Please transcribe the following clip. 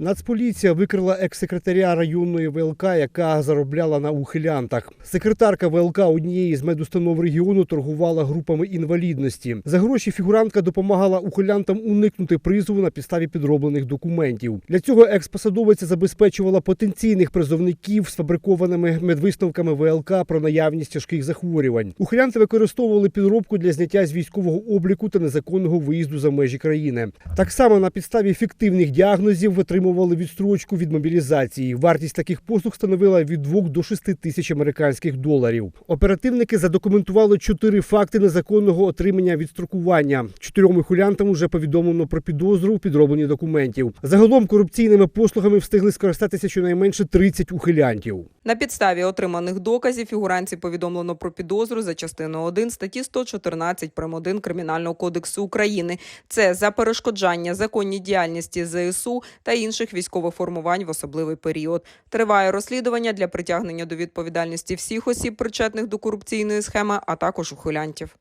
Нацполіція викрила екс-секретаря районної ВЛК, яка заробляла на ухилянтах. Секретарка ВЛК однієї з медустанов регіону торгувала групами інвалідності. За гроші фігурантка допомагала ухилянтам уникнути призову на підставі підроблених документів. Для цього екс-посадовиця забезпечувала потенційних призовників сфабрикованими медвисновками ВЛК про наявність тяжких захворювань. Ухилянти використовували підробку для зняття з військового обліку та незаконного виїзду за межі країни. Так само на підставі фіктивних діагнозів отримували відстрочку від мобілізації. Вартість таких послуг становила від 2 до 6 тисяч американських доларів. Оперативники задокументували чотири факти незаконного отримання відстрокування. Чотирьом ухилянтам уже повідомлено про підозру у підробленні документів. Загалом корупційними послугами встигли скористатися щонайменше 30 ухилянтів. На підставі отриманих доказів фігуранці повідомлено про підозру за частиною 1 статті 114 прим. 1 Кримінального кодексу України. Це за перешкоджання законній діяльності ЗСУ та інших військових формувань в особливий період. Триває розслідування для притягнення до відповідальності всіх осіб, причетних до корупційної схеми, а також ухилянтів.